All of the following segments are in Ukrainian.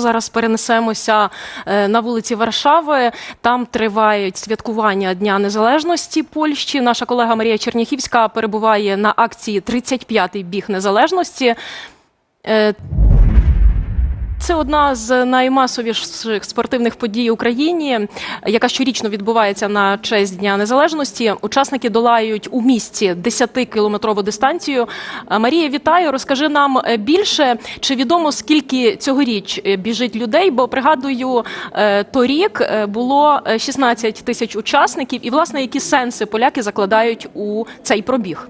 Зараз перенесемося е, на вулиці Варшави. Там тривають святкування Дня Незалежності Польщі. Наша колега Марія Черніхівська перебуває на акції «35-й біг незалежності. Е, Це одна з наймасовіших спортивних подій в Україні, яка щорічно відбувається на честь Дня Незалежності. Учасники долають у місті 10-кілометрову дистанцію. Марія, вітаю. Розкажи нам е, більше, чи відомо скільки цьогоріч е, біжить людей? Бо пригадую, е, торік е, було е, 16 тисяч учасників, і власне які сенси поляки закладають у цей пробіг.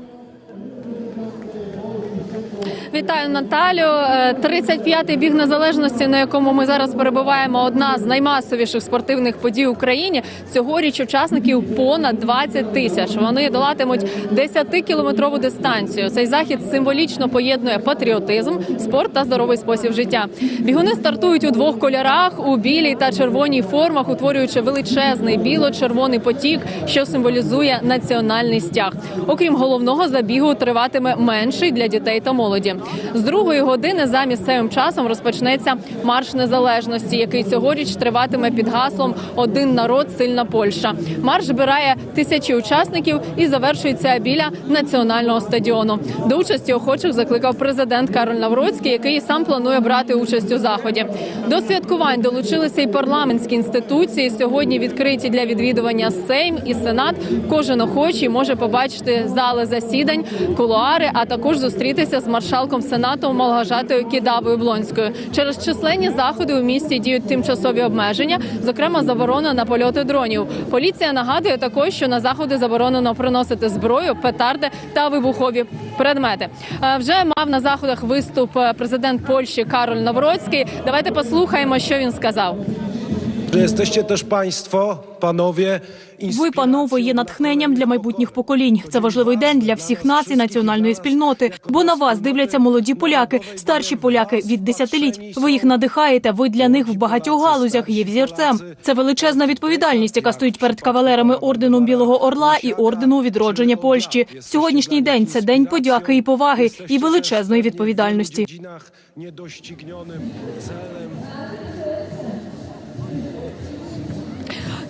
Вітаю Наталю. Е, 35-й біг незалежності, на якому ми зараз перебуваємо, одна з наймасовіших спортивних подій в Україні. Цьогоріч учасників понад 20 тисяч. Вони долатимуть 10-кілометрову дистанцію. Цей захід символічно поєднує патріотизм, спорт та здоровий спосіб життя. Бігуни стартують у двох кольорах у білій та червоній формах, утворюючи величезний біло-червоний потік, що символізує національний стяг. Окрім головного забігу, триватиме менший для дітей та молоді. З другої години за місцевим часом розпочнеться марш незалежності, який цьогоріч триватиме під гаслом Один народ, сильна Польща. Марш збирає тисячі учасників і завершується біля національного стадіону. До участі охочих закликав президент Кароль Навроцький, який сам планує брати участь у заході. До святкувань долучилися і парламентські інституції. Сьогодні відкриті для відвідування Сейм і Сенат. Кожен охочий може побачити зали засідань, кулуари, а також зустрітися з маршалком Сенату Малгажатою Кідавою Блонською. Через численні заходи у місті діють тимчасові обмеження, зокрема заборона на польоти дронів. Поліція нагадує також, що на заходи заборонено приносити зброю, петарди та вибухові предмети. Е, Вже мав на заходах виступ е, президент Польщі Кароль Навроцький. Давайте послухаємо, що він сказав. Że jesteście też Państwo, panowie, Ви, панове, є натхненням для майбутніх поколінь. Це важливий день для всіх нас і національної спільноти. Бо на вас дивляться молоді поляки, старші поляки від десятиліть. Ви їх надихаєте. Ви для них в багатьох галузях є взірцем. Це величезна відповідальність, яка стоїть перед кавалерами ордену Білого Орла і ордену відродження Польщі. Сьогоднішній день це день подяки і поваги і величезної відповідальності.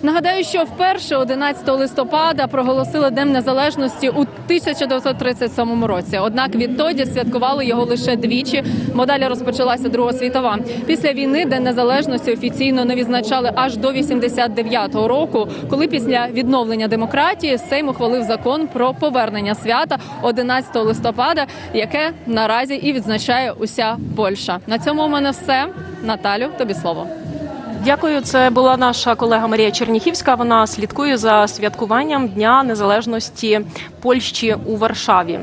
Нагадаю, що вперше 11 листопада проголосили День Незалежності у 1937 році. Однак відтоді святкували його лише двічі. Бо розпочалася Друга світова. Після війни День Незалежності офіційно не відзначали аж до 89-го року, коли після відновлення демократії Сейм ухвалив закон про повернення свята 11 листопада, яке наразі і відзначає уся Польща. На цьому у мене все. Наталю, тобі слово. Дякую. Це була наша колега Марія Черніхівська. Вона слідкує за святкуванням Дня Незалежності Польщі у Варшаві.